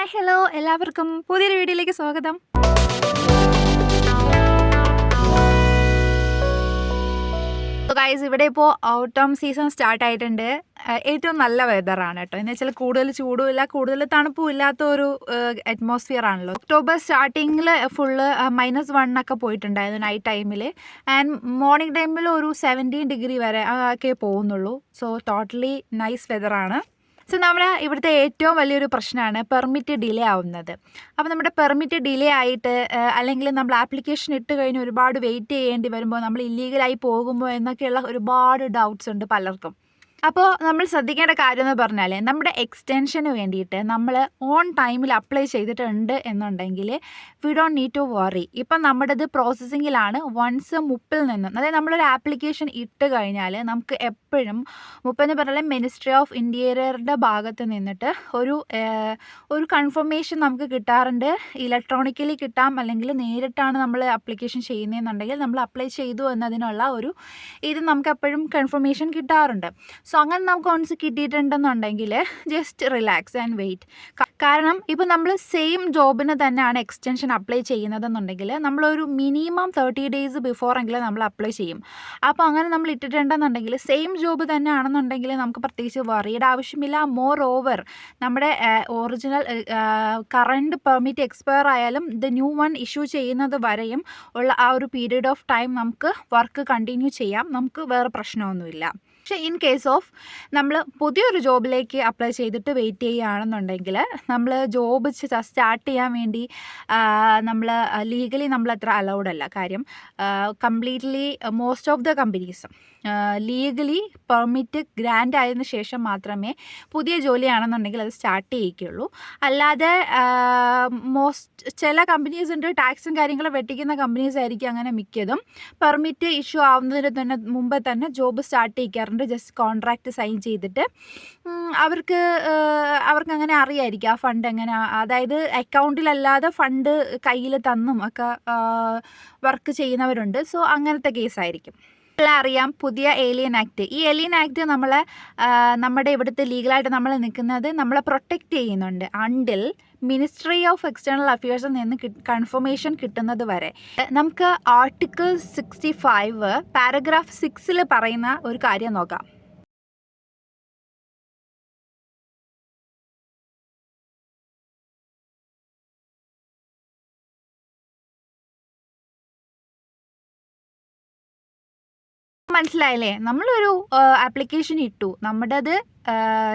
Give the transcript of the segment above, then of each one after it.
Hi hello എല്ലാവർക്കും പുതിയൊരു വീഡിയോയിലേക്ക് സ്വാഗതം. ഗൈസ് ഇവിടെ ഇപ്പോൾ ഓട്ടം സീസൺ സ്റ്റാർട്ട് ആയിട്ടുണ്ട്. ഏറ്റവും നല്ല വെതറാണ് കേട്ടോ. എന്ന് വെച്ചാൽ കൂടുതൽ ചൂടുമില്ല കൂടുതൽ തണുപ്പും ഇല്ലാത്ത ഒരു അറ്റ്മോസ്ഫിയർ ആണല്ലോ. ഒക്ടോബർ സ്റ്റാർട്ടിങ്ങിൽ ഫുള്ള് മൈനസ് വൺ ഒക്കെ പോയിട്ടുണ്ടായിരുന്നു നൈറ്റ് ടൈമിൽ ആൻഡ് മോർണിംഗ് ടൈമിൽ ഒരു സെവന്റീൻ ഡിഗ്രി വരെ ഒക്കെ പോകുന്നുള്ളൂ. സോ ടോട്ടലി നൈസ് വെതറാണ് സോ നമ്മുടെ ഇവിടുത്തെ ഏറ്റവും വലിയൊരു പ്രശ്നമാണ് പെർമിറ്റ് ഡിലേ ആവുന്നത്. അപ്പോൾ നമ്മുടെ പെർമിറ്റ് ഡിലേ ആയിട്ട് അല്ലെങ്കിൽ നമ്മൾ ആപ്ലിക്കേഷൻ ഇട്ട് കഴിഞ്ഞ് ഒരുപാട് വെയിറ്റ് ചെയ്യേണ്ടി വരുമ്പോൾ നമ്മൾ ഇല്ലീഗലായി പോകുമ്പോൾ എന്നൊക്കെയുള്ള ഒരുപാട് ഡൗട്ട്സ് ഉണ്ട് പലർക്കും. അപ്പോൾ നമ്മൾ ശ്രദ്ധിക്കേണ്ട കാര്യം എന്ന് പറഞ്ഞാൽ നമ്മുടെ എക്സ്റ്റൻഷന് വേണ്ടിയിട്ട് നമ്മൾ ഓൺ ടൈമിൽ അപ്ലൈ ചെയ്തിട്ടുണ്ട് എന്നുണ്ടെങ്കിൽ we don't need to worry ഇപ്പം നമ്മുടേത് പ്രോസസ്സിങ്ങിലാണ് വൺസ് മുപ്പിൽ നിന്നും അതായത് നമ്മളൊരു ആപ്ലിക്കേഷൻ ഇട്ട് കഴിഞ്ഞാൽ നമുക്ക് എപ്പോഴും മുപ്പെന്ന് പറഞ്ഞാൽ മിനിസ്ട്രി ഓഫ് ഇന്റീരിയറുടെ ഭാഗത്ത് നിന്നിട്ട് ഒരു ഒരു കൺഫർമേഷൻ നമുക്ക് കിട്ടാറുണ്ട്. ഇലക്ട്രോണിക്കലി കിട്ടാം അല്ലെങ്കിൽ നേരിട്ടാണ് നമ്മൾ അപ്ലിക്കേഷൻ ചെയ്യുന്നതെന്നുണ്ടെങ്കിൽ നമ്മൾ അപ്ലൈ ചെയ്തു എന്നതിനുള്ള ഒരു ഇത് നമുക്ക് എപ്പോഴും കൺഫർമേഷൻ കിട്ടാറുണ്ട്. സോ അങ്ങനെ നമുക്ക് ഓൺസ് കിട്ടിയിട്ടുണ്ടെന്നുണ്ടെങ്കിൽ ജസ്റ്റ് റിലാക്സ് ആൻഡ് വെയിറ്റ് കാരണം ഇപ്പോൾ നമ്മൾ സെയിം ജോബിന് തന്നെയാണ് എക്സ്റ്റൻഷൻ അപ്ലൈ ചെയ്യുന്നതെന്നുണ്ടെങ്കിൽ നമ്മളൊരു മിനിമം തേർട്ടി ഡേയ്സ് ബിഫോർ എങ്കിലും നമ്മൾ അപ്ലൈ ചെയ്യും. അപ്പോൾ അങ്ങനെ നമ്മൾ ഇട്ടിട്ടുണ്ടെന്നുണ്ടെങ്കിൽ സെയിം ജോബ് തന്നെ ആണെന്നുണ്ടെങ്കിൽ നമുക്ക് പ്രത്യേകിച്ച് വറിയുടെ ആവശ്യമില്ല. മോർ ഓവർ നമ്മുടെ ഒറിജിനൽ കറണ്ട് പെർമിറ്റ് എക്സ്പയർ ആയാലും ദ ന്യൂ വൺ ഇഷ്യൂ ചെയ്യുന്നത് വരെയും ഉള്ള ആ ഒരു പീരീഡ് ഓഫ് ടൈം നമുക്ക് വർക്ക് കണ്ടിന്യൂ ചെയ്യാം. നമുക്ക് വേറെ പ്രശ്നമൊന്നുമില്ല. പക്ഷേ ഇൻ കേസ് ഓഫ് നമ്മൾ പുതിയൊരു ജോബിലേക്ക് അപ്ലൈ ചെയ്തിട്ട് വെയിറ്റ് ചെയ്യുകയാണെന്നുണ്ടെങ്കിൽ നമ്മൾ ജോബ് സ്റ്റാർട്ട് ചെയ്യാൻ വേണ്ടി നമ്മൾ ലീഗലി നമ്മൾ അത്ര അലൗഡ് അല്ല. കാര്യം കംപ്ലീറ്റ്ലി മോസ്റ്റ് ഓഫ് ദ കമ്പനീസും ലീഗലി പെർമിറ്റ് ഗ്രാൻഡ് ആയതിനു ശേഷം മാത്രമേ പുതിയ ജോലിയാണെന്നുണ്ടെങ്കിൽ അത് സ്റ്റാർട്ട് ചെയ്യിക്കുള്ളൂ അല്ലാതെ മോസ്റ്റ് ചില കമ്പനീസ് ഉണ്ട് ടാക്സും കാര്യങ്ങളും വെട്ടിക്കുന്ന കമ്പനീസ് ആയിരിക്കും അങ്ങനെ മിക്കതും. പെർമിറ്റ് ഇഷ്യൂ ആവുന്നതിന് തന്നെ മുമ്പ് തന്നെ ജോബ് സ്റ്റാർട്ട് ചെയ്യിക്കാറുണ്ട്. ജസ്റ്റ് കോൺട്രാക്റ്റ് സൈൻ ചെയ്തിട്ട് അവർക്ക് അവർക്ക് അങ്ങനെ അറിയായിരിക്കും ആ ഫണ്ട് എങ്ങനെ അതായത് അക്കൗണ്ടിലല്ലാതെ ഫണ്ട് കയ്യിൽ തന്നും ഒക്കെ വർക്ക് ചെയ്യുന്നവരുണ്ട്. സോ അങ്ങനത്തെ കേസായിരിക്കും അറിയാം പുതിയ ഏലിയൻ ആക്ട് ഈ ഏലിയൻ ആക്ട് നമ്മളെ നമ്മുടെ ഇവിടുത്തെ ലീഗലായിട്ട് നമ്മൾ നിൽക്കുന്നത് നമ്മളെ പ്രൊട്ടക്റ്റ് ചെയ്യുന്നുണ്ട്. അണ്ടിൽ മിനിസ്ട്രി ഓഫ് എക്സ്റ്റേണൽ അഫയേഴ്സിൽ നിന്ന് കൺഫർമേഷൻ കിട്ടുന്നത് വരെ. നമുക്ക് ആർട്ടിക്കിൾ സിക്സ്റ്റി ഫൈവ് പാരഗ്രാഫ് സിക്സിൽ പറയുന്ന ഒരു കാര്യം നോക്കാം. മനസ്സിലായില്ലേ? നമ്മളൊരു ആപ്ലിക്കേഷൻ ഇട്ടു. നമ്മുടേത്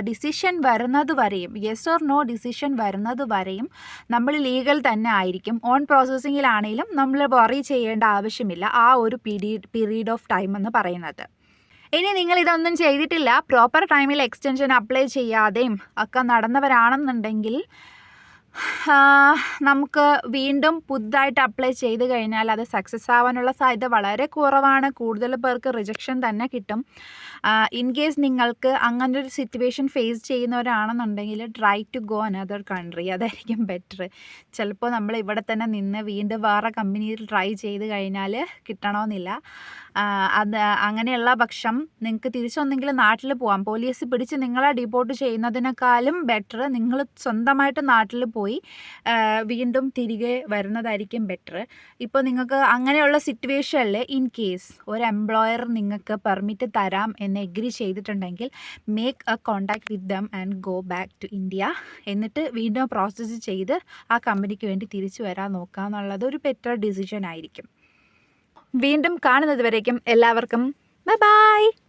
ഡിസിഷൻ വരുന്നത് വരെയും യെസ് ഓർ നോ ഡിസിഷൻ വരുന്നത് വരെയും നമ്മൾ ലീഗൽ തന്നെ ആയിരിക്കും. ഓൺ പ്രോസസ്സിങ്ങിലാണെങ്കിലും നമ്മൾ വറി ചെയ്യേണ്ട ആവശ്യമില്ല. ആ ഒരു പീരീഡ് പീരീഡ് ഓഫ് ടൈം എന്ന് പറയുന്നത്. ഇനി നിങ്ങൾ ഇതൊന്നും ചെയ്തിട്ടില്ല. പ്രോപ്പർ ടൈമിൽ എക്സ്റ്റൻഷൻ അപ്ലൈ ചെയ്യാതെയും ഒക്കെ നടന്നവരാണെന്നുണ്ടെങ്കിൽ നമുക്ക് വീണ്ടും പുതുതായിട്ട് അപ്ലൈ ചെയ്ത് കഴിഞ്ഞാൽ അത് സക്സസ് ആവാനുള്ള സാധ്യത വളരെ കുറവാണ്. കൂടുതൽ പേർക്ക് റിജക്ഷൻ തന്നെ കിട്ടും. ഇൻ കേസ് നിങ്ങൾക്ക് അങ്ങനെ ഒരു situation face ചെയ്യുന്നവരാണെന്നുണ്ടെങ്കിൽ try to go another country അതായിരിക്കും ബെറ്റർ ചിലപ്പോൾ നമ്മൾ ഇവിടെ തന്നെ നിന്ന് വീണ്ടും വേറെ കമ്പനിയിൽ ട്രൈ ചെയ്ത് കഴിഞ്ഞാൽ കിട്ടണമെന്നില്ല. അത് അങ്ങനെയുള്ള പക്ഷം നിങ്ങൾക്ക് തിരിച്ചൊന്നെങ്കിൽ നാട്ടിൽ പോകാം പോലീസ് പിടിച്ച് നിങ്ങളെ ഡിപ്പോർട്ട് ചെയ്യുന്നതിനേക്കാളും ബെറ്റർ നിങ്ങൾ സ്വന്തമായിട്ട് നാട്ടിൽ പോയി ആ, വീണ്ടും തിരികെ വരുന്നതായിരിക്കും ബെറ്റർ ഇപ്പോൾ നിങ്ങൾക്ക് അങ്ങനെയുള്ള സിറ്റുവേഷനിൽ ഇൻ കേസ് ഒരു എംപ്ലോയർ നിങ്ങൾക്ക് പെർമിറ്റ് തരാം എന്ന് എഗ്രി ചെയ്തിട്ടുണ്ടെങ്കിൽ make a contact with them and go back to India എന്നിട്ട് വീണ്ടും പ്രോസസ്സ് ചെയ്ത് ആ കമ്പനിക്ക് വേണ്ടി തിരിച്ചു വരാൻ നോക്കുക എന്നുള്ളത് ഒരു ബെറ്റർ ഡിസിഷൻ ആയിരിക്കും. വീണ്ടും കാണുന്നത് വരേക്കും എല്ലാവർക്കും. Bye bye